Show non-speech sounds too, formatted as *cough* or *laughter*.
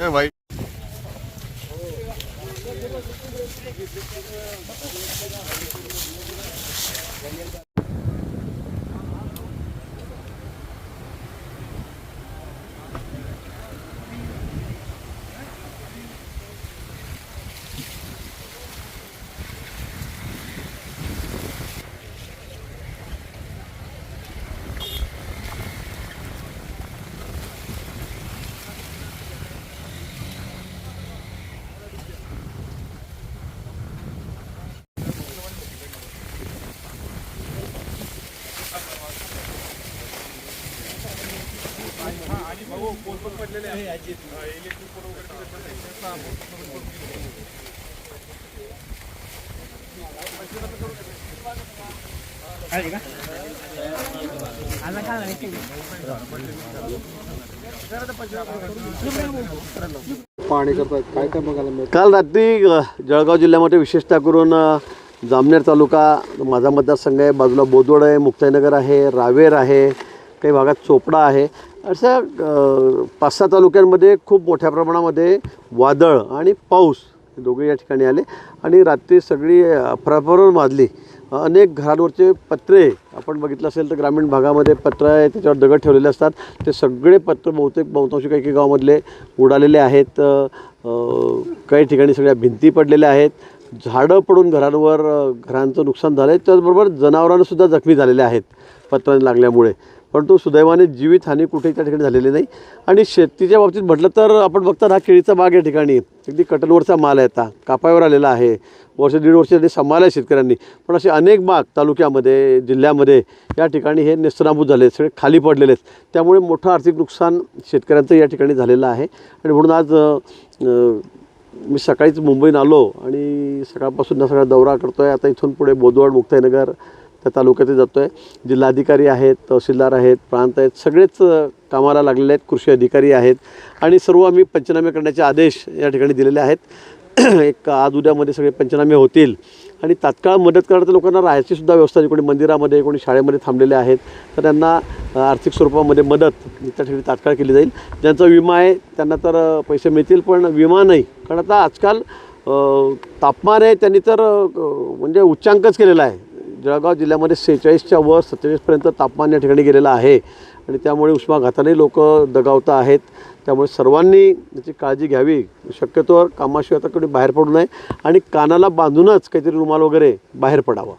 ए भाई. पाहणी करतायत काय काय बघायला मिळतं काल रात्री अ, जळगाव जिल्ह्यामध्ये विशेषतः करून अ, जामनेर तालुका माझा मतदारसंघ आहे बाजूला बोदवड आहे मुक्ताईनगर आहे रावेर आहे काही भागात चोपडा आहे. अशा पाच सहा तालुक्यांमध्ये खूप मोठ्या प्रमाणामध्ये वादळ आणि पाऊस हे दोघे या ठिकाणी आले आणि रात्री सगळी अफराफर माजली अनेक घरांवरचे पत्रे आपण बघितलं असेल तर ग्रामीण भागामध्ये पत्र आहे त्याच्यावर दगड ठेवलेले असतात. ते सगळे पत्र बहुतेक बहुतांशी काही काही गावामधले उडालेले आहेत. काही ठिकाणी सगळ्या भिंती पडलेल्या आहेत. झाडं पडून घरांवर घरांचं नुकसान झालं आहे त्याचबरोबर जनावरांसुद्धा जखमी झालेले आहेत पत्रांनी लागल्यामुळे. परंतु सुदैवाने जीवितहानी कुठेही त्या ठिकाणी झालेली नाही. आणि शेतीच्या बाबतीत म्हटलं तर आपण बघता हा केळीचा बाग या ठिकाणी. अगदी कटनवरचा माल आहे आता. कापावर आलेला आहे. वर्ष दीड वर्ष त्यांनी सांभाळलं आहे शेतकऱ्यांनी. पण असे अनेक बाग तालुक्यामध्ये जिल्ह्यामध्ये या ठिकाणी हे नेस्तनाभूत झाले आहेत. सगळे खाली पडलेले आहेत. त्यामुळे मोठं आर्थिक नुकसान शेतकऱ्यांचं या ठिकाणी झालेलं आहे. आणि म्हणून आज मी सकाळीच मुंबईत आलो आणि सकाळपासून सगळा दौरा करतो आहे आता इथून पुढे बोदवड मुक्ताईनगर त्या तालुक्यातही जातो आहे जिल्हाधिकारी आहेत तहसीलदार आहेत प्रांत आहेत सगळेच कामाला लागलेले आहेत कृषी अधिकारी आहेत. आणि सर्व आम्ही पंचनामे करण्याचे आदेश या ठिकाणी दिलेले आहेत. *clears throat* एक आज उद्यामध्ये सगळे पंचनामे होतील. आणि तात्काळ मदत करणाऱ्या लोकांना राहायची सुद्धा व्यवस्था आहे. कोणी मंदिरामध्ये कोणी शाळेमध्ये थांबलेले आहेत. तर त्यांना आर्थिक स्वरूपामध्ये मदत त्या ठिकाणी तात्काळ केली जाईल. ज्यांचा विमा आहे त्यांना तर पैसे मिळतील पण विमा नाही. कारण आता आजकाल तापमान आहे त्यांनी तर म्हणजे उच्चांकच केलेला आहे. जळगाव जिल्ह्यामध्ये सेहेचाळीसच्या वर सत्तेचाळीसपर्यंत तापमान या ठिकाणी गेलेलं आहे. आणि त्यामुळे उष्माघाताने लोक दगावता आहेत. त्यामुळे सर्वांनी याची काळजी घ्यावी. शक्यतोवर कामाशिवाय आता कोणी बाहेर पडू नये. आणि कानाला बांधूनच काहीतरी रुमाल वगैरे बाहेर पडावं.